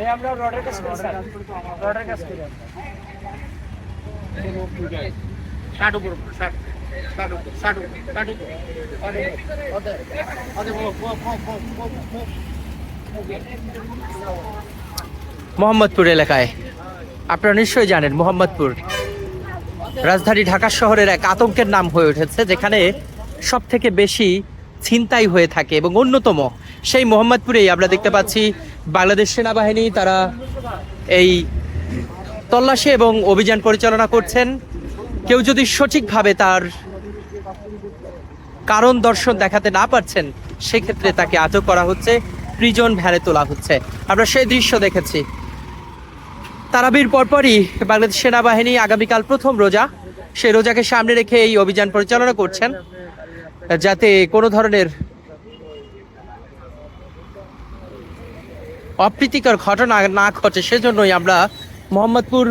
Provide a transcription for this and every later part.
এই আমরা রডের কাজ করি রডের কাজ করি আমরা। ষাট উপর ষাট ষাট উপর ষাট উপর ষাট উপর। অর্ধেক অর্ধেক অর্ধেক মোহাম্মদপুর এলাকায়। আপনারা নিশ্চয়ই জানেন মোহাম্মদপুর রাজধানী ঢাকা শহরের এক আতঙ্কের নাম হয়ে উঠেছে যেখানে সব থেকে বেশি ছিনতাই হয়ে থাকে এবং অন্যতম সেই মোহাম্মদপুরেই আমরা দেখতে পাচ্ছি বাংলাদেশ সেনাবাহিনী তারা এই তল্লাশি এবং অভিযান পরিচালনা করছেন। কেউ যদি সঠিকভাবে তার কারণ দর্শন দেখাতে না পারছেন, সেক্ষেত্রে তাকে আটক করা হচ্ছে, প্রিজন ভ্যানে তোলা হচ্ছে। আমরা সেই দৃশ্য দেখেছি। তারাবির পরপরই বাংলাদেশ সেনাবাহিনী আগামীকাল প্রথম রোজা। সেই রোজাকে সামনে রেখে এই অভিযান পরিচালনা করছেন। যাতে কোনো ধরনের অপ্রীতিকর ঘটনা না ঘটে, সেজন্যই আমরা মোহাম্মদপুর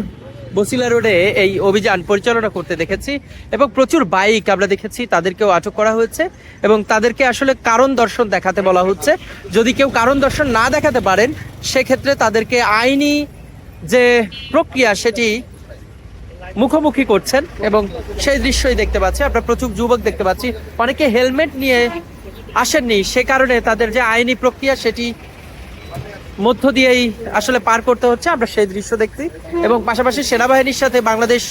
বসিলা রোডে এই অভিযান পরিচালনা করতে দেখেছি এবং প্রচুর বাইক আমরা দেখেছি, তাদেরকেও আটক করা হয়েছে এবং তাদেরকে আসলে কারণ দর্শন দেখাতে বলা হচ্ছে। যদি কেউ কারণ দর্শন না দেখাতে পারেন, সেক্ষেত্রে তাদেরকে আইনি যে প্রক্রিয়া, সেটি মুখোমুখি করছেন এবং সেই দৃশ্যই দেখতে পাচ্ছি। আমরা প্রচুর যুবক দেখতে পাচ্ছি। অনেকে হেলমেট নিয়ে আসেননি, সে কারণে তাদের যে আইনি প্রক্রিয়া সেটি মধ্য দিয়েই আসলে পার করতে হচ্ছে। আমরা সেই দৃশ্য দেখছি এবং পাশাপাশি সেনাবাহিনীর সাথে বাংলাদেশ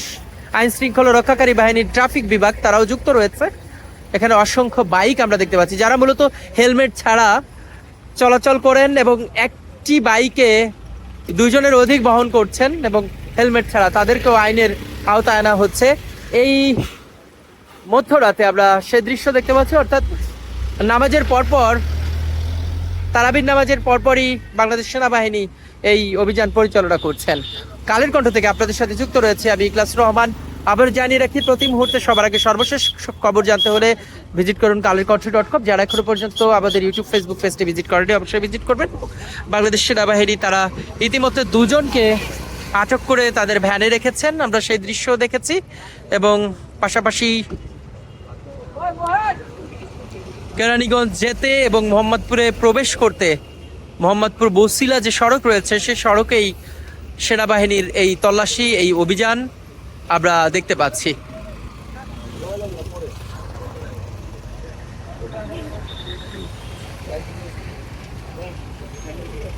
আইন শৃঙ্খলা রক্ষাকারী বাহিনীর ট্রাফিক বিভাগ, তারাও যুক্ত রয়েছে। এখানে অসংখ্য বাইক আমরা দেখতে পাচ্ছি, যারা মূলত হেলমেট ছাড়া চলাচল করেন এবং একটি বাইকে দুইজনের অধিক বহন করছেন এবং হেলমেট ছাড়া তাদেরকেও আইনের আওতায় আনা হচ্ছে। এই মধ্যরাতে আমরা সে দৃশ্য দেখতে পাচ্ছি, অর্থাৎ নামাজের পরপর, তারাবির নামাজের পরপরই বাংলাদেশ সেনাবাহিনী এই অভিযান পরিচালনা করছেন। কালের কণ্ঠ থেকে আপনাদের সাথে যুক্ত রয়েছে আমি ইকলাস রহমান। আবার জানিয়ে রাখি, প্রতি মুহূর্তে সবার আগে সর্বশেষ খবর জানতে হলে ভিজিট করুন কালের কণ্ঠ ডট কম, যারা এখনও পর্যন্ত আমাদের ইউটিউব, ফেসবুক পেজটি ভিজিট করেনি অবশ্যই ভিজিট করবেন। বাংলাদেশ সেনাবাহিনী, তারা ইতিমধ্যে দুজনকে আটক করে তাদের ভ্যানে রেখেছেন, আমরা সেই দৃশ্য দেখেছি। এবং পাশাপাশি কেরানীগঞ্জ যেতে এবং মোহাম্মদপুরে প্রবেশ করতে মোহাম্মদপুর বসিলা যে সড়ক রয়েছে, সে সড়কেই সেনাবাহিনীর এই তল্লাশি, এই অভিযান আমরা দেখতে পাচ্ছি।